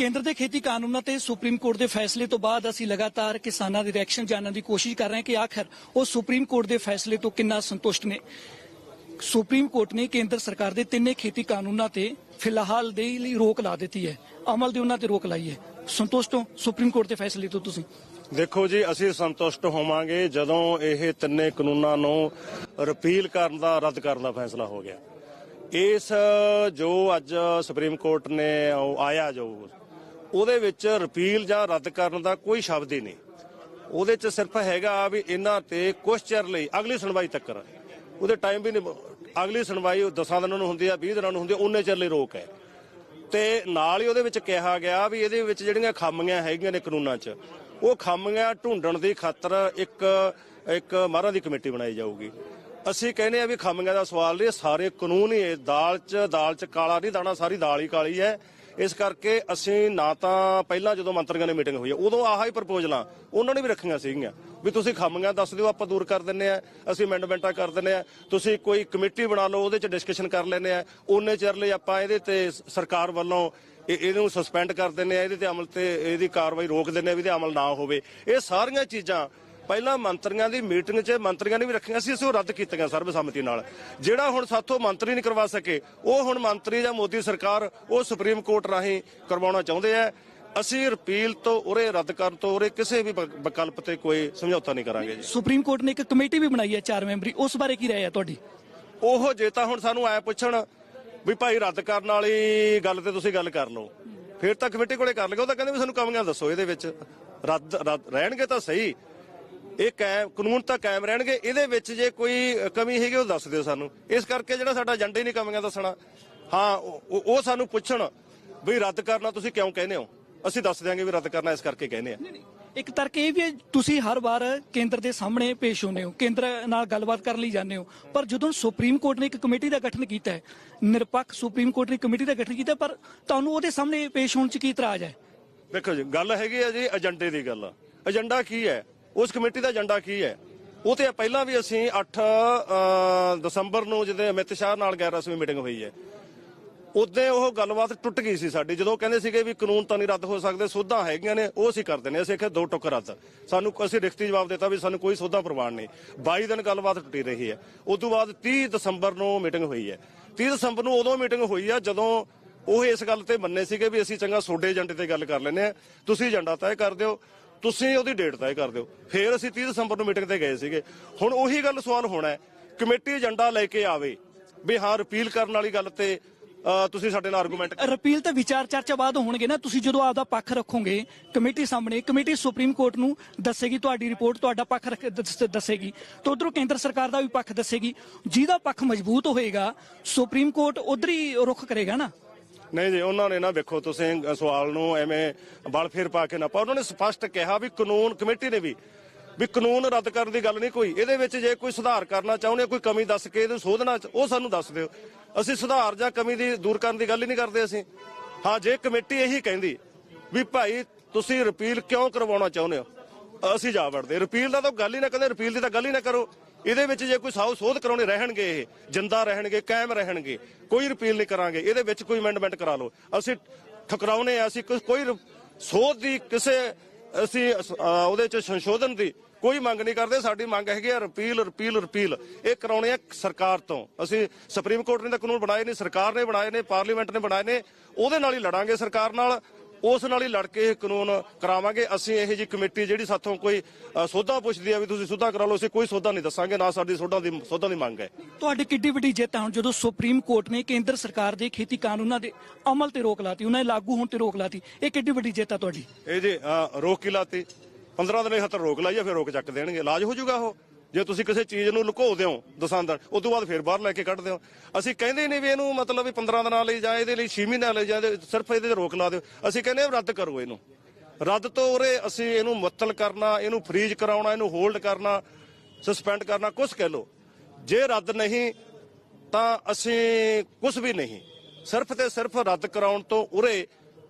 ਕੇਂਦਰ ਦੇ ਖੇਤੀ ਕਾਨੂੰਨਾਂ ਤੇ ਸੁਪਰੀਮ ਕੋਰਟ ਦੇ ਫੈਸਲੇ ਤੋਂ ਬਾਅਦ ਅਸੀਂ ਲਗਾਤਾਰ ਕਿਸਾਨਾਂ ਦੇ ਰਿਐਕਸ਼ਨ ਜਾਣਨ ਦੀ ਕੋਸ਼ਿਸ਼ ਕਰ ਰਹੇ ਹਾਂ ਕਿ ਆਖਰ ਉਹ ਸੁਪਰੀਮ ਕੋਰਟ ਦੇ ਫੈਸਲੇ ਤੋਂ ਕਿੰਨਾ ਸੰਤੁਸ਼ਟ ਨੇ। ਸੁਪਰੀਮ ਕੋਰਟ ਨੇ ਕੇਂਦਰ ਸਰਕਾਰ ਦੇ ਤਿੰਨੇ ਖੇਤੀ ਕਾਨੂੰਨਾਂ ਤੇ ਫਿਲਹਾਲ ਦੇ ਲਈ ਰੋਕ ਲਾ ਦਿੱਤੀ ਹੈ। ਅਮਲ ਦੇ ਉਹਨਾਂ ਤੇ ਰੋਕ ਲਾਈ ਹੈ। ਸੰਤੁਸ਼ਟ ਹੋ ਸੁਪਰੀਮ ਕੋਰਟ ਦੇ ਫੈਸਲੇ ਤੋਂ ਤੁਸੀਂ? ਦੇਖੋ ਜੀ, ਅਸੀਂ ਸੰਤੁਸ਼ਟ ਹੋਵਾਂਗੇ ਜਦੋਂ ਇਹ ਤਿੰਨੇ ਕਾਨੂੰਨਾਂ ਨੂੰ ਰਿਪੀਲ ਕਰਨ ਦਾ, ਰੱਦ ਕਰਨ ਦਾ ਫੈਸਲਾ ਹੋ ਗਿਆ। ਇਸ ਜੋ ਅੱਜ ਸੁਪਰੀਮ ਕੋਰਟ ਨੇ ਆਇਆ ਜੋ ਉਹਦੇ ਵਿੱਚ ਰਿਪੀਲ ਜਾਂ ਰੱਦ ਕਰਨ ਦਾ ਕੋਈ ਸ਼ਬਦ ਹੀ ਨਹੀਂ। ਉਹਦੇ 'ਚ ਸਿਰਫ ਹੈਗਾ ਵੀ ਇਹਨਾਂ ਤੇ ਕੁਝ ਚਿਰ ਲਈ ਅਗਲੀ ਸੁਣਵਾਈ ਤੱਕ ਉਹਦੇ ਟਾਈਮ ਵੀ ਨਹੀਂ ਅਗਲੀ ਸੁਣਵਾਈ 10 ਦਿਨਾਂ ਨੂੰ ਹੁੰਦੀ ਆ 20 ਦਿਨਾਂ ਨੂੰ ਹੁੰਦੀ ਆ, ਉਹਨੇ ਚਿਰ ਲਈ ਰੋਕ ਹੈ। ਤੇ ਨਾਲ ਹੀ ਉਹਦੇ ਵਿੱਚ ਕਿਹਾ ਗਿਆ ਵੀ ਇਹਦੇ ਵਿੱਚ ਜਿਹੜੀਆਂ ਖਾਮੀਆਂ ਹੈਗੀਆਂ ਨੇ ਕਾਨੂੰਨਾਂ 'ਚ, ਉਹ ਖਾਮੀਆਂ ਢੂੰਡਣ ਦੀ ਖਾਤਰ ਇੱਕ ਇੱਕ ਮਹਾਰਾ ਦੀ ਕਮੇਟੀ ਬਣਾਈ ਜਾਊਗੀ। ਅਸੀਂ ਕਹਿੰਦੇ ਆ ਵੀ ਖਾਮੀਆਂ ਦਾ ਸਵਾਲ ਨਹੀਂ, ਸਾਰੇ ਕਾਨੂੰਨ ਹੀ ਦਾਲ 'ਚ ਦਾਲ 'ਚ ਕਾਲਾ ਨਹੀਂ ਦਾਣਾ, ਸਾਰੀ ਦਾਲ ਹੀ ਕਾਲੀ ਹੈ। ਇਸ ਕਰਕੇ ਅਸੀਂ ਨਾ ਤਾਂ ਪਹਿਲਾਂ ਜਦੋਂ ਮੰਤਰੀਆਂ ਦੀ ਮੀਟਿੰਗ ਹੋਈ ਹੈ ਉਦੋਂ ਆਹ ਹੀ ਪ੍ਰਪੋਜ਼ਲਾਂ, ਉਹਨਾਂ ਨੇ ਵੀ ਰੱਖੀਆਂ ਸੀਗੀਆਂ ਵੀ ਤੁਸੀਂ ਖਾਮੀਆਂ ਦੱਸ ਦਿਓ, ਆਪਾਂ ਦੂਰ ਕਰ ਦਿੰਨੇ ਆ, ਅਸੀਂ ਅਮੈਂਡਮੈਂਟਾਂ ਕਰ ਦਿੰਨੇ ਆ, ਤੁਸੀਂ ਕੋਈ ਕਮੇਟੀ ਬਣਾ ਲਓ, ਉਹਦੇ 'ਚ ਡਿਸਕਸ਼ਨ ਕਰ ਲੈਨੇ ਆ ਉਹਨੇ ਚਿਰ ਲਈ ਆਪਾਂ ਇਹਦੇ ਤੇ ਸਰਕਾਰ ਵੱਲੋਂ ਇਹਨੂੰ ਸਸਪੈਂਡ ਕਰ ਦਿੰਨੇ ਆ, ਇਹਦੇ ਤੇ ਅਮਲ ਤੇ, ਇਹਦੀ ਕਾਰਵਾਈ ਰੋਕ ਦਿੰਨੇ ਆ ਵੀ ਇਹਦੇ ਅਮਲ ਨਾ ਹੋਵੇ। ਇਹ ਸਾਰੀਆਂ ਚੀਜ਼ਾਂ ਪਹਿਲਾਂ ਮੰਤਰੀਆਂ ਦੀ ਮੀਟਿੰਗ 'ਚ ਮੰਤਰੀਆਂ ਨੇ ਵੀ ਰੱਖੀਆਂ ਸੀ ਅਸੀਂ ਉਹ ਰੱਦ ਕੀਤੀਆਂ ਸਰਬਸੰਮਤੀ ਨਾਲ। ਜਿਹੜਾ ਹੁਣ ਸਾਥੋਂ ਮੰਤਰੀ ਨਹੀਂ ਕਰਵਾ ਸਕੇ ਉਹ ਹੁਣ ਮੰਤਰੀ ਜਾਂ ਮੋਦੀ ਸਰਕਾਰ ਉਹ ਸੁਪਰੀਮ ਕੋਰਟ ਰਾਹੀਂ ਕਰਵਾਉਣਾ ਚਾਹੁੰਦੇ ਆ। ਅਸੀਂ ਰਿਪੀਲ ਤੋਂ ਉਰੇ ਰੱਦ ਕਰਨ ਤੋਂ ਉਰੇ ਕਿਸੇ ਵੀ ਵਿਕ- ਵਿਕਲਪ ਤੇ ਕੋਈ ਸਮਝੌਤਾ ਨਹੀਂ ਕਰਾਂਗੇ ਜੀ। ਸੁਪਰੀਮ ਕੋਰਟ ਨੇ ਇੱਕ ਕਮੇਟੀ ਵੀ ਬਣਾਈ ਹੈ ਚਾਰ ਮੈਂਬਰੀ ਉਸ ਬਾਰੇ ਕੀ ਰਾਏ ਹੈ ਤੁਹਾਡੀ? ਉਹ ਜੇ ਤਾਂ ਹੁਣ ਸਾਨੂੰ ਐ ਪੁੱਛਣ ਵੀ ਭਾਈ ਰੱਦ ਕਰਨ ਵਾਲੀ ਗੱਲ ਤੇ ਤੁਸੀਂ ਗੱਲ ਕਰ ਲਓ। ਫਿਰ ਤਾਂ ਕਮੇਟੀ ਕੋਲੇ ਕਰ ਲਗੇ ਉਹ ਤਾਂ ਕਹਿੰਦੇ ਵੀ ਸਾਨੂੰ ਕਮੀਆਂ ਦੱਸੋ ਇਹਦੇ ਵਿੱਚ। ਰੱਦ ਰਹਿਣਗੇ ਤਾਂ ਸਹੀ ਇਹ ਕਾਇਮ ਕਾਨੂੰਨ ਤਾਂ ਕਾਇਮ ਰਹਿਣਗੇ। ਇਹਦੇ ਵਿੱਚ ਜੇ ਕੋਈ ਕਮੀ ਹੈਗੀ ਉਹ ਦੱਸ ਦਿਓ ਸਾਨੂੰ। ਇਸ ਕਰਕੇ ਜਿਹੜਾ ਸਾਡਾ ਏਜੰਡਾ ਹੀ ਨਹੀਂ ਕਮੀਆਂ ਦੱਸਣਾ। ਹਾਂ ਉਹ ਸਾਨੂੰ ਪੁੱਛਣ ਵੀ ਰੱਦ ਕਰਨਾ ਤੁਸੀਂ ਕਿਉਂ ਕਹਿੰਦੇ ਹੋ? ਅਸੀਂ ਦੱਸ ਦਿਆਂਗੇ ਵੀ ਰੱਦ ਕਰਨਾ ਇਸ ਕਰਕੇ ਕਹਿੰਦੇ ਆ। ਇੱਕ ਤਰਕ ਇਹ ਵੀ ਤੁਸੀਂ ਹਰ ਵਾਰ ਕੇਂਦਰ ਦੇ ਸਾਹਮਣੇ ਪੇਸ਼ ਹੁੰਦੇ ਹੋ। ਕੇਂਦਰ ਨਾਲ ਗੱਲਬਾਤ ਕਰਨ ਲਈ ਜਾਂਦੇ ਹੋ। ਪਰ ਜਦੋਂ ਸੁਪਰੀਮ ਕੋਰਟ ਨੇ ਇੱਕ ਕਮੇਟੀ ਦਾ ਗਠਨ ਕੀਤਾ ਹੈ ਨਿਰਪੱਖ ਸੁਪਰੀਮ ਕੋਰਟ ਨੇ ਕਮੇਟੀ ਦਾ ਗਠਨ ਕੀਤਾ ਪਰ ਤੁਹਾਨੂੰ ਉਹਦੇ ਸਾਹਮਣੇ ਪੇਸ਼ ਹੋਣ 'ਚ ਕੀ ਇਤਰਾਜ਼ ਹੈ? ਦੇਖੋ ਜੀ ਗੱਲ ਹੈਗੀ ਹੈ ਜੀ ਏਜੰਡੇ ਦੀ ਗੱਲ। ਏਜੰਡਾ ਕੀ ਹੈ? ਉਸ ਕਮੇਟੀ ਦਾ ਏਜੰਡਾ ਕੀ ਹੈ? ਉਹ ਤੇ ਪਹਿਲਾਂ ਵੀ ਅਸੀਂ 8 ਦਸੰਬਰ ਨੂੰ ਜਦੋਂ ਅਮਿਤ ਸ਼ਾਹ ਨਾਲ ਗੈਰ ਰਸਮੀ ਮੀਟਿੰਗ ਹੋਈ ਹੈ ਉਦੋਂ ਉਹ ਗੱਲਬਾਤ ਟੁੱਟ ਗਈ ਸੀ ਸਾਡੀ। ਜਦੋਂ ਕਹਿੰਦੇ ਸੀਗੇ ਵੀ ਕਾਨੂੰਨ ਤਾਂ ਨਹੀਂ ਰੱਦ ਹੋ ਸਕਦੇ, ਸੋਧਾਂ ਹੈਗੀਆਂ ਨੇ, ਉਹ ਅਸੀਂ ਕਰਦੇ ਨੇ। ਅਸੀਂ ਆਖਿਆ, ਦੋ ਟੁੱਕ ਰੱਦ। ਸਾਨੂੰ ਅਸੀਂ ਲਿਖਤੀ ਜਵਾਬ ਦਿੱਤਾ ਵੀ ਸਾਨੂੰ ਕੋਈ ਸੋਧਾ ਪ੍ਰਵਾਨ ਨਹੀਂ। 22 ਦਿਨ ਗੱਲਬਾਤ ਟੁੱਟੀ ਰਹੀ ਹੈ। ਉਸ ਤੋਂ ਬਾਅਦ 30 ਦਸੰਬਰ ਨੂੰ ਮੀਟਿੰਗ ਹੋਈ ਹੈ। 30 ਦਸੰਬਰ ਨੂੰ ਉਦੋਂ ਮੀਟਿੰਗ ਹੋਈ ਆ ਜਦੋਂ ਉਹ ਇਸ ਗੱਲ ਤੇ ਮੰਨੇ ਸੀਗੇ ਵੀ ਅਸੀਂ ਚੰਗਾ ਸੋਡੇ ਏਜੰਡੇ ਤੇ ਗੱਲ ਕਰ ਲੈਨੇ ਆ ਤੁਸੀਂ ਏਜੰਡਾ ਤੈਅ ਕਰ ਦਿਓ। ਤੁਸੀਂ ਉਹਦੀ ਡੇਟ ਤੈਅ ਕਰ ਦਿਓ। ਫਿਰ ਅਸੀਂ 30 ਦਸੰਬਰ ਨੂੰ ਮੀਟਿੰਗ ਤੇ ਗਏ ਸੀਗੇ। ਹੁਣ ਉਹੀ ਗੱਲ ਸਵਾਲ ਹੋਣਾ ਹੈ। ਕਮੇਟੀ ਏਜੰਡਾ ਲੈ ਕੇ ਆਵੇ। ਵੀ ਹਾਂ ਰਿਪੀਲ ਕਰਨ ਵਾਲੀ ਗੱਲ ਤੇ ਤੁਸੀਂ ਸਾਡੇ ਨਾਲ ਆਰਗੂਮੈਂਟ ਰਿਪੀਲ ਤੇ ਵਿਚਾਰ ਚਰਚਾ ਬਾਅਦ ਹੋਣਗੇ ਨਾ। ਤੁਸੀਂ ਜਦੋਂ ਆਪਦਾ ਪੱਖ ਰੱਖੋਗੇ, ਕਮੇਟੀ ਸਾਹਮਣੇ, ਕਮੇਟੀ ਸੁਪਰੀਮ ਕੋਰਟ ਨੂੰ ਦੱਸੇਗੀ ਤੁਹਾਡੀ ਰਿਪੋਰਟ ਤੁਹਾਡਾ ਪੱਖ ਦੱਸੇਗੀ। ਤੇ ਉਧਰੋਂ ਕੇਂਦਰ ਸਰਕਾਰ ਦਾ ਵੀ ਪੱਖ ਦੱਸੇਗੀ। ਜਿਹਦਾ ਪੱਖ ਮਜ਼ਬੂਤ ਹੋਏਗਾ, ਸੁਪਰੀਮ ਕੋਰਟ ਉਧਰ ਹੀ ਰੁਖ ਕਰੇਗਾ ਨਾ। ਨਹੀਂ ਜੀ ਉਹਨਾਂ ਨੇ ਨਾ ਵੇਖੋ ਤੁਸੀਂ ਸਵਾਲ ਨੂੰ ਐਵੇਂ ਬਲ ਫੇਰ ਪਾ ਕੇ ਨਾ ਪਾ ਉਹਨਾਂ ਨੇ ਸਪਸ਼ਟ ਕਿਹਾ ਵੀ ਕਾਨੂੰਨ ਕਮੇਟੀ ਨੇ ਵੀ ਵੀ ਕਾਨੂੰਨ ਰੱਦ ਕਰਨ ਦੀ ਗੱਲ ਨਹੀਂ ਕੋਈ। ਇਹਦੇ ਵਿੱਚ ਜੇ ਕੋਈ ਸੁਧਾਰ ਕਰਨਾ ਚਾਹੁੰਦੇ ਹੋ, ਕੋਈ ਕਮੀ ਦੱਸ ਕੇ ਇਹਨੂੰ ਸੋਧਣਾ ਉਹ ਸਾਨੂੰ ਦੱਸ ਦਿਓ। ਅਸੀਂ ਸੁਧਾਰ ਜਾਂ ਕਮੀ ਦੀ ਦੂਰ ਕਰਨ ਦੀ ਗੱਲ ਹੀ ਨਹੀਂ ਕਰਦੇ ਅਸੀਂ। ਹਾਂ ਜੇ ਕਮੇਟੀ ਇਹੀ ਕਹਿੰਦੀ ਵੀ ਭਾਈ ਤੁਸੀਂ ਰਿਪੀਲ ਕਿਉਂ ਕਰਵਾਉਣਾ ਚਾਹੁੰਦੇ ਹੋ? ਅਸੀਂ ਜਾ ਵੜਦੇ। ਰਿਪੀਲ ਦਾ ਤਾਂ ਗੱਲ ਹੀ ਨਾ ਕਦੇ, ਰਿਪੀਲ ਦੀ ਤਾਂ ਗੱਲ ਹੀ ਨਾ ਕਰੋ। ਇਹਦੇ ਵਿੱਚ ਜੇ ਕੋਈ ਸਾਉ ਸੋਧ ਕਰਾਉਣੇ ਰਹਿਣਗੇ ਇਹ, ਜਿੰਦਾ ਰਹਿਣਗੇ, ਕਾਇਮ ਰਹਿਣਗੇ, ਕੋਈ ਰਿਪੀਲ ਨਹੀਂ ਕਰਾਂਗੇ। ਇਹਦੇ ਵਿੱਚ ਕੋਈ ਅਮੈਂਡਮੈਂਟ ਕਰਾ ਲਓ। ਅਸੀਂ ਠਕਰਾਉਨੇ ਆ, ਅਸੀਂ ਕੋਈ- ਸੋਧ ਦੀ ਕਿਸੇ, ਅਸੀਂ ਉਹਦੇ ਚ ਸੰਸ਼ੋਧਨ ਦੀ ਕੋਈ ਮੰਗ ਨਹੀਂ ਕਰਦੇ। ਸਾਡੀ ਮੰਗ ਹੈਗੀ ਆ ਰਿਪੀਲ ਰਿਪੀਲ ਰਿਪੀਲ। ਇਹ ਕਰਾਉਣੇ ਆ ਸਰਕਾਰ ਤੋਂ। ਅਸੀਂ ਸੁਪਰੀਮ ਕੋਰਟ ਨੇ ਤਾਂ ਕਾਨੂੰਨ ਬਣਾਏ ਨਹੀਂ ਸਰਕਾਰ ਨੇ ਬਣਾਏ ਨੇ, ਪਾਰਲੀਮੈਂਟ ਨੇ ਬਣਾਏ ਨੇ। ਉਹਦੇ ਨਾਲ ਹੀ ਲੜਾਂਗੇ ਸਰਕਾਰ ਨਾਲ। ਉਸ ਨਾਲ ਹੀ ਲੜ ਕੇ ਇਹ ਕਾਨੂੰਨ ਕਰਾਵਾਂਗੇ। ਅਸੀਂ ਇਹ ਜੀ ਕਮੇਟੀ ਜਿਹੜੀ ਸਾਥੋਂ ਕੋਈ ਸੋਧਾ ਪੁੱਛਦੀ ਆ ਵੀ ਤੁਸੀਂ ਸੋਧਾ ਕਰਾ ਲਓ ਅਸੀਂ ਕੋਈ ਸੋਧਾ ਨਹੀਂ ਦੱਸਾਂਗੇ ਨਾ ਸਾਡੀ ਸੋਧਾ ਦੀ ਸੋਧਾ ਦੀ ਮੰਗ ਹੈ। ਤੁਹਾਡੀ ਕਿੱਡੀ ਵੱਡੀ ਜਿੱਤ ਹੁਣ ਜਦੋਂ ਸੁਪਰੀਮ ਕੋਰਟ ਨੇ ਕੇਂਦਰ ਸਰਕਾਰ ਦੇ ਖੇਤੀ ਕਾਨੂੰਨਾਂ ਦੇ ਅਮਲ ਤੇ ਰੋਕ ਲਾਤੀ ਉਹਨਾਂ ਦੇ ਲਾਗੂ ਹੋਣ ਤੇ ਰੋਕ ਲਾਤੀ ਇਹ ਕਿੱਡੀ ਵੱਡੀ ਜਿੱਤ ਹੈ ਤੁਹਾਡੀ? ਇਹ ਜੀ ਰੋਕ ਕੀ ਲਾਤੀ। 15 ਦਿਨ ਖਾਤਰ ਰੋਕ ਲਾਈਏ ਫਿਰ ਰੋਕ ਚੱਕ ਦੇਣਗੇ। ਇਲਾਜ ਹੋ ਜਾਊਗਾ ਉਹ? ਜੇ ਤੁਸੀਂ ਕਿਸੇ ਚੀਜ਼ ਨੂੰ ਲੁਕੋ ਦਿਓ ਦਸਾਂ ਦਿਨ ਉਸ ਤੋਂ ਬਾਅਦ ਫਿਰ ਬਾਹਰ ਲੈ ਕੇ ਕੱਢ ਦਿਓ। ਅਸੀਂ ਕਹਿੰਦੇ ਨਹੀਂ ਵੀ ਇਹਨੂੰ ਮਤਲਬ ਵੀ 15 ਦਿਨਾਂ ਲਈ ਜਾਂ ਇਹਦੇ ਲਈ 6 ਮਹੀਨਿਆਂ ਲਈ ਜਾਂ ਇਹਦੇ- ਸਿਰਫ ਇਹਦੇ ਤੇ ਰੋਕ ਲਾ ਦਿਓ। ਅਸੀਂ ਕਹਿੰਦੇ ਹਾਂ ਰੱਦ ਕਰੋ ਇਹਨੂੰ। ਰੱਦ ਤੋਂ ਉਰੇ ਅਸੀਂ ਇਹਨੂੰ ਮੁਅੱਤਲ ਕਰਨਾ, ਇਹਨੂੰ ਫ੍ਰੀਜ ਕਰਾਉਣਾ, ਇਹਨੂੰ ਹੋਲਡ ਕਰਨਾ ਸਸਪੈਂਡ ਕਰਨਾ ਕੁਝ ਕਹਿ ਲੋ ਜੇ ਰੱਦ ਨਹੀਂ, ਤਾਂ ਅਸੀਂ ਕੁਝ ਵੀ ਨਹੀਂ। ਸਿਰਫ ਤੇ ਸਿਰਫ ਰੱਦ ਕਰਾਉਣ ਤੋਂ ਉਰੇ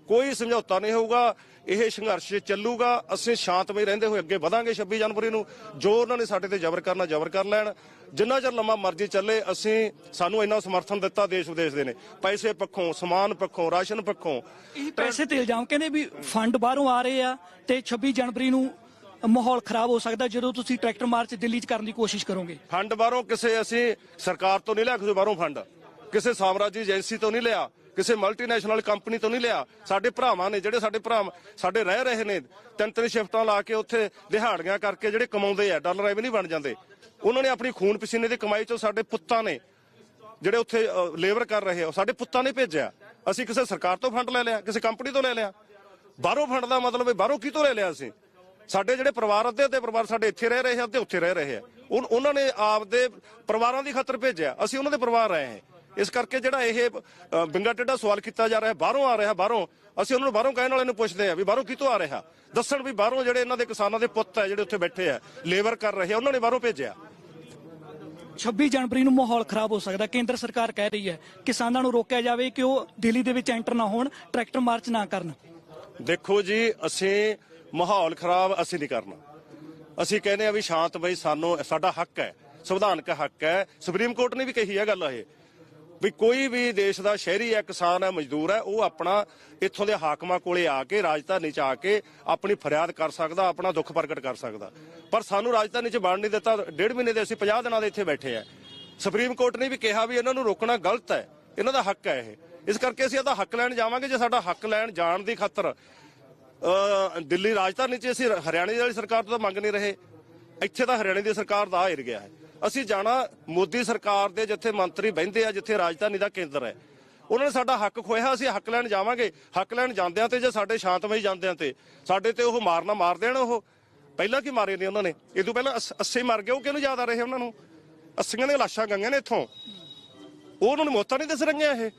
ਕੋਈ ਸਮਝੌਤਾ ਨਹੀਂ ਹੋਊਗਾ ਇਹ ਸੰਘਰਸ਼ ਚੱਲੂਗਾ ਅਸੀਂ ਸ਼ਾਂਤਮਈ ਰਹਿੰਦੇ ਹੋਏ ਅੱਗੇ ਵਧਾਂਗੇ 26 ਜਨਵਰੀ ਨੂੰ ਜੋ ਉਹਨਾਂ ਨੇ ਸਾਡੇ ਤੇ ਜ਼ਬਰ ਕਰਨਾ ਜ਼ਬਰ ਕਰ ਲੈਣ। ਜਿੰਨਾ ਚਿਰ ਲੰਮਾ ਮਰਜ਼ੀ ਚੱਲੇ ਅਸੀਂ ਸਾਨੂੰ ਇੰਨਾ ਸਮਰਥਨ ਦਿੱਤਾ ਦੇਸ਼ ਵਿਦੇਸ਼ ਦੇ ਨੇ। ਪੈਸੇ ਪੱਖੋਂ ਸਮਾਨ ਪੱਖੋਂ ਰਾਸ਼ਨ ਪੱਖੋਂ। ਇਹ ਪੈਸੇ ਤੇ ਇਲਜ਼ਾਮ ਕਹਿੰਦੇ ਵੀ ਫੰਡ ਬਾਹਰੋਂ ਆ ਰਹੇ ਆ ਤੇ 26 ਜਨਵਰੀ ਨੂੰ ਮਾਹੌਲ ਖਰਾਬ ਹੋ ਸਕਦਾ ਜਦੋਂ ਤੁਸੀਂ ਟਰੈਕਟਰ ਮਾਰਚ ਦਿੱਲੀ 'ਚ ਕਰਨ ਦੀ ਕੋਸ਼ਿਸ਼ ਕਰੋਗੇ। ਫੰਡ ਬਾਹਰੋਂ ਕਿਸੇ ਅਸੀਂ ਸਰਕਾਰ ਤੋਂ ਨਹੀਂ ਲਿਆ ਕਿਸੇ ਬਾਹਰੋਂ ਫੰਡ। ਕਿਸੇ ਸਾਮਰਾਜੀ ਏਜੰਸੀ ਤੋਂ ਨਹੀਂ ਲਿਆ। ਕਿਸੇ ਮਲਟੀਨੈਸ਼ਨਲ ਕੰਪਨੀ ਤੋਂ ਨਹੀਂ ਲਿਆ। ਸਾਡੇ ਭਰਾਵਾਂ ਨੇ, ਜਿਹੜੇ ਸਾਡੇ ਭਰਾ ਸਾਡੇ ਰਹਿ ਰਹੇ ਨੇ, ਤਿੰਨ ਤਿੰਨ ਸ਼ਿਫਟਾਂ ਲਾ ਕੇ ਉੱਥੇ ਦਿਹਾੜੀਆਂ ਕਰਕੇ ਜਿਹੜੇ ਕਮਾਉਂਦੇ ਆ ਡਾਲਰ ਐਵੇਂ ਨਹੀਂ ਬਣ ਜਾਂਦੇ। ਉਹਨਾਂ ਨੇ ਆਪਣੀ ਖੂਨ ਪਸੀਨੇ ਦੀ ਕਮਾਈ ਚੋਂ ਸਾਡੇ ਪੁੱਤਾਂ ਨੇ, ਜਿਹੜੇ ਉੱਥੇ ਲੇਬਰ ਕਰ ਰਹੇ ਆ, ਉਹ ਸਾਡੇ ਪੁੱਤਾਂ ਨੇ ਭੇਜਿਆ। ਅਸੀਂ ਕਿਸੇ ਸਰਕਾਰ ਤੋਂ ਫੰਡ ਲੈ ਲਿਆ, ਕਿਸੇ ਕੰਪਨੀ ਤੋਂ ਲੈ ਲਿਆ। ਬਾਹਰੋਂ ਫੰਡ ਦਾ ਮਤਲਬ ਹੈ, ਬਾਹਰੋਂ ਕੀ ਤੋਂ ਲੈ ਲਿਆ ਅਸੀਂ? ਸਾਡੇ ਜਿਹੜੇ ਪਰਿਵਾਰ ਅੱਧੇ ਅੱਧੇ ਪਰਿਵਾਰ ਸਾਡੇ ਇੱਥੇ ਰਹਿ ਰਹੇ ਆ ਅੱਧੇ ਉੱਥੇ ਰਹਿ ਰਹੇ ਆ। ਉਹਨਾਂ ਨੇ ਆਪਦੇ ਪਰਿਵਾਰਾਂ ਦੀ ਖਾਤਰ ਭੇਜਿਆ। ਅਸੀਂ ਉਹਨਾਂ ਦੇ ਪਰਿਵਾਰ ਰਹੇ ਹਾਂ। ਇਸ ਕਰਕੇ ਜਿਹੜਾ ਇਹ ਬਿੰਗਾ ਟੇਢਾ ਸਵਾਲ ਕੀਤਾ ਜਾ ਰਿਹਾ ਬਾਹਰੋਂ ਆ ਰਿਹਾ ਬਾਹਰੋਂ। ਅਸੀਂ ਉਹਨਾਂ ਨੂੰ ਬਾਹਰੋਂ ਕਹਿਣ ਵਾਲੇ ਨੂੰ ਪੁੱਛਦੇ ਆ ਵੀ ਬਾਹਰੋਂ ਕਿਤੋਂ ਆ ਰਿਹਾ? ਦੱਸਣ ਵੀ ਬਾਹਰੋਂ ਜਿਹੜੇ ਇਹਨਾਂ ਦੇ ਕਿਸਾਨਾਂ ਦੇ ਪੁੱਤ ਆ ਜਿਹੜੇ ਉੱਥੇ ਬੈਠੇ ਆ ਲੇਬਰ ਕਰ ਰਹੇ ਆ ਉਹਨਾਂ ਨੇ ਬਾਹਰੋਂ ਭੇਜਿਆ। 26 ਜਨਵਰੀ ਨੂੰ ਮਾਹੌਲ ਖਰਾਬ ਹੋ ਸਕਦਾ। ਕੇਂਦਰ ਸਰਕਾਰ ਕਹਿ ਰਹੀ ਹੈ ਕਿਸਾਨਾਂ ਨੂੰ ਰੋਕਿਆ ਜਾਵੇ ਕਿ ਉਹ ਦਿੱਲੀ ਦੇ ਵਿੱਚ ਐਂਟਰ ਨਾ ਹੋਣ ਟਰੈਕਟਰ ਮਾਰਚ ਨਾ ਕਰਨ। ਦੇਖੋ ਜੀ ਅਸੀਂ ਮਾਹੌਲ ਖਰਾਬ ਅਸੀਂ ਨਹੀਂ ਕਰਨਾ। ਅਸੀਂ ਕਹਿੰਦੇ ਆ ਵੀ ਸ਼ਾਂਤਮਈ ਸਾਨੂੰ ਸਾਡਾ ਹੱਕ ਹੈ ਸੰਵਿਧਾਨਕ ਹੱਕ ਹੈ। ਸੁਪਰੀਮ ਕੋਰਟ ਨੇ ਵੀ ਕਹੀ ਹੈ ਗੱਲ ਇਹ ਵੀ ਕੋਈ ਵੀ ਦੇਸ਼ ਦਾ ਸ਼ਹਿਰੀ ਹੈ ਕਿਸਾਨ ਹੈ, ਮਜ਼ਦੂਰ ਹੈ, ਉਹ ਆਪਣਾ ਇੱਥੋਂ ਦੇ ਹਾਕਮਾਂ ਕੋਲੇ ਆ ਕੇ, ਰਾਜਧਾਨੀ 'ਚ ਆ ਕੇ ਆਪਣੀ ਫਰਿਆਦ ਕਰ ਸਕਦਾ, ਆਪਣਾ ਦੁੱਖ ਪ੍ਰਗਟ ਕਰ ਸਕਦਾ। ਪਰ ਸਾਨੂੰ ਰਾਜਧਾਨੀ 'ਚ ਬਣ ਨਹੀਂ ਦਿੱਤਾ, ਡੇਢ ਮਹੀਨੇ ਦੇ ਅਸੀਂ 50 ਦਿਨਾਂ ਦੇ ਇੱਥੇ ਬੈਠੇ ਆ ਸੁਪਰੀਮ ਕੋਰਟ ਨੇ ਵੀ ਕਿਹਾ ਵੀ ਇਹਨਾਂ ਨੂੰ ਰੋਕਣਾ ਗਲਤ ਹੈ, ਇਹਨਾਂ ਦਾ ਹੱਕ ਹੈ ਇਹ। ਇਸ ਕਰਕੇ ਅਸੀਂ ਇਹਦਾ ਹੱਕ ਲੈਣ ਜਾਵਾਂਗੇ, ਜੇ ਸਾਡਾ ਹੱਕ ਲੈਣ ਜਾਣ ਦੀ ਖਾਤਰ ਦਿੱਲੀ ਰਾਜਧਾਨੀ 'ਚ ਅਸੀਂ ਹਰਿਆਣੇ ਵਾਲੀ ਸਰਕਾਰ ਤੋਂ ਤਾਂ ਮੰਗ ਨਹੀਂ ਰਹੇ। ਇੱਥੇ ਤਾਂ ਹਰਿਆਣੇ ਦੀ ਸਰਕਾਰ ਦਾ ਹਿਰ ਗਿਆ ਹੈ। ਅਸੀਂ ਜਾਣਾ ਮੋਦੀ ਸਰਕਾਰ ਦੇ ਜਿੱਥੇ ਮੰਤਰੀ ਬਹਿੰਦੇ ਆ, ਜਿੱਥੇ ਰਾਜਧਾਨੀ ਦਾ ਕੇਂਦਰ ਹੈ। ਉਹਨਾਂ ਨੇ ਸਾਡਾ ਹੱਕ ਖੋਇਆ ਅਸੀਂ ਹੱਕ ਲੈਣ ਜਾਵਾਂਗੇ। ਹੱਕ ਲੈਣ ਜਾਂਦਿਆਂ ਤੇ ਜੇ ਸਾਡੇ ਸ਼ਾਂਤਮਈ ਜਾਂਦਿਆਂ ਤੇ? ਸਾਡੇ ਤੇ ਉਹ ਮਾਰਨਾ ਮਾਰ ਦੇਣ ਉਹ? ਪਹਿਲਾਂ ਕੀ ਮਾਰੇ ਨੇ ਉਹਨਾਂ ਨੇ? ਇਹ ਤੋਂ ਪਹਿਲਾਂ 80 ਮਰ ਗਏ, ਉਹ ਕਿਹਨੂੰ ਯਾਦ ਆ ਰਹੇ ਉਹਨਾਂ ਨੂੰ? 80 ਦੀਆਂ ਲਾਸ਼ਾਂ ਗਈਆਂ ਨੇ ਇੱਥੋਂ। ਉਹ ਉਹਨਾਂ ਨੂੰ ਮੌਤਾਂ ਨਹੀਂ ਦਿਸ ਰਹੀਆਂ ਇਹ।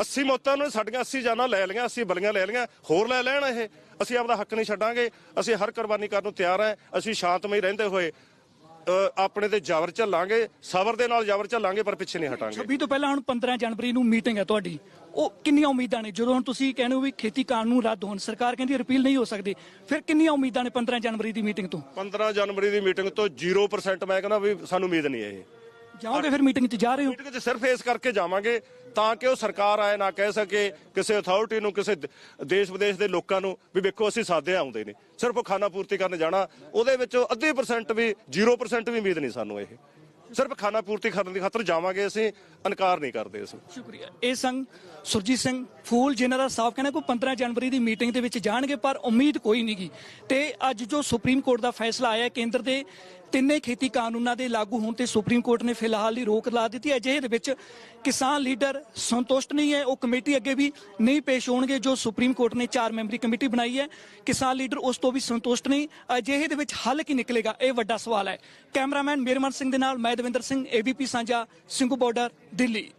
80 ਮੌਤਾਂ ਨੂੰ ਸਾਡੀਆਂ 80 ਜਾਨਾਂ ਲੈ ਲਈਆਂ 80 ਬਲੀਆਂ ਲੈ ਲਈਆਂ, ਹੋਰ ਲੈ ਲੈਣ ਇਹ। ਅਸੀਂ ਆਪਦਾ ਹੱਕ ਨਹੀਂ ਛੱਡਾਂਗੇ। ਅਸੀਂ ਹਰ ਕੁਰਬਾਨੀ ਕਰਨ ਨੂੰ ਤਿਆਰ ਹਾਂ। ਅਸੀਂ ਸ਼ਾਂਤਮਈ ਰਹਿੰਦੇ ਹੋਏ ਆਪਣੇ ਤੇ ਜ਼ਬਰ ਝੱਲਾਂਗੇ ਸਬਰ ਦੇ ਨਾਲ ਜ਼ਬਰ ਝੱਲਾਂਗੇ ਪਰ ਪਿੱਛੇ ਨਹੀਂ ਹਟਾਂਗੇ। 26 ਤੋਂ ਪਹਿਲਾਂ ਹੁਣ 15 ਜਨਵਰੀ ਨੂੰ ਮੀਟਿੰਗ ਹੈ ਤੁਹਾਡੀ। ਉਹ ਕਿੰਨੀਆਂ ਉਮੀਦਾਂ ਨੇ? ਜਦੋਂ ਹੁਣ ਤੁਸੀਂ ਕਹਿੰਦੇ ਹੋ ਵੀ ਖੇਤੀ ਕਾਨੂੰਨ ਰੱਦ ਹੋਣ ਸਰਕਾਰ ਕਹਿੰਦੀ ਰਿਪੀਲ ਨਹੀਂ ਹੋ ਸਕਦੇ ਫਿਰ ਕਿੰਨੀਆਂ ਉਮੀਦਾਂ ਨੇ 15 ਜਨਵਰੀ ਦੀ ਮੀਟਿੰਗ ਤੋਂ? 15 ਜਨਵਰੀ ਦੀ ਮੀਟਿੰਗ ਤੋਂ 0% ਮੈਂ ਕਹਿੰਦਾ ਵੀ ਸਾਨੂੰ ਉਮੀਦ ਨਹੀਂ ਹੈ ਇਹ। ਜਾਓਗੇ ਫਿਰ ਮੀਟਿੰਗ 'ਚ ਜਾ ਰਹੇ ਹੋ? ਮੀਟਿੰਗ 'ਚ ਸਿਰਫ ਇਸ ਕਰਕੇ ਜਾਵਾਂਗੇ ਤਾਂ ਕਿ ਉਹ ਸਰਕਾਰ ਆਏ ਨਾ ਕਹਿ ਸਕੇ ਕਿਸੇ ਅਥਾਰਟੀ ਨੂੰ ਕਿਸੇ ਦੇਸ਼ ਵਿਦੇਸ਼ ਦੇ ਲੋਕਾਂ ਨੂੰ ਵੀ ਵੇਖੋ ਅਸੀਂ ਸਾਦੇ ਆਉਂਦੇ ਨੇ। ਸਿਰਫ ਉਹ ਖਾਣਾ ਪੂਰਤੀ ਕਰਨ ਜਾਣਾ ਉਹਦੇ ਵਿੱਚੋਂ ਅੱਧੇ ਪਰਸੈਂਟ ਵੀ 0% ਵੀ ਉਮੀਦ ਨਹੀਂ ਸਾਨੂੰ ਇਹ। ਸਿਰਫ ਖਾਣਾ ਪੂਰਤੀ ਕਰਨ ਦੀ ਖਾਤਰ ਜਾਵਾਂਗੇ ਅਸੀਂ ਇਨਕਾਰ ਨਹੀਂ ਕਰਦੇ ਅਸੀਂ। ਸ਼ੁਕਰੀਆ। ਇਹ ਸੰਗ ਸੁਰਜੀਤ ਸਿੰਘ ਫੂਲ ਜਿਨ੍ਹਾਂ ਦਾ ਸਾਫ਼ ਕਹਿਣਾ ਕੋਈ 15 ਜਨਵਰੀ ਦੀ ਮੀਟਿੰਗ ਦੇ ਵਿੱਚ ਜਾਣਗੇ ਪਰ ਉਮੀਦ ਕੋਈ ਨਹੀਂਗੀ ਤੇ ਅੱਜ ਜੋ ਸੁਪਰੀਮ ਕੋਰਟ ਦਾ ਫੈਸਲਾ ਆਇਆ ਕੇਂਦਰ ਦੇ ਤਿੰਨੇ ਖੇਤੀ ਕਾਨੂੰਨਾਂ ਦੇ ਲਾਗੂ ਹੋਣ ਤੇ ਸੁਪਰੀਮ ਕੋਰਟ ਨੇ ਫਿਲਹਾਲ ਦੀ ਰੋਕ ਲਾ ਦਿੱਤੀ ਹੈ। ਅਜਿਹੇ ਦੇ ਵਿੱਚ ਕਿਸਾਨ ਲੀਡਰ ਸੰਤੁਸ਼ਟ ਨਹੀਂ ਹੈ। ਉਹ ਕਮੇਟੀ ਅੱਗੇ ਵੀ ਨਹੀਂ ਪੇਸ਼ ਹੋਣਗੇ, ਜੋ ਸੁਪਰੀਮ ਕੋਰਟ ਨੇ ਚਾਰ ਮੈਂਬਰੀ ਕਮੇਟੀ ਬਣਾਈ ਹੈ। ਕਿਸਾਨ ਲੀਡਰ ਉਸ ਤੋਂ ਵੀ ਸੰਤੁਸ਼ਟ ਨਹੀਂ। ਅਜਿਹੇ ਦੇ ਵਿੱਚ ਹੱਲ ਕੀ ਨਿਕਲੇਗਾ? ਇਹ ਵੱਡਾ ਸਵਾਲ ਹੈ। ਕੈਮਰਾਮੈਨ ਮੇਰਮਨ ਸਿੰਘ ਦੇ ਨਾਲ ਮੈਂ ਦਵਿੰਦਰ ਸਿੰਘ, ਏਬੀਪੀ ਸਾਂਝਾ, ਸਿੰਘੂ ਬਾਰਡਰ, ਦਿੱਲੀ।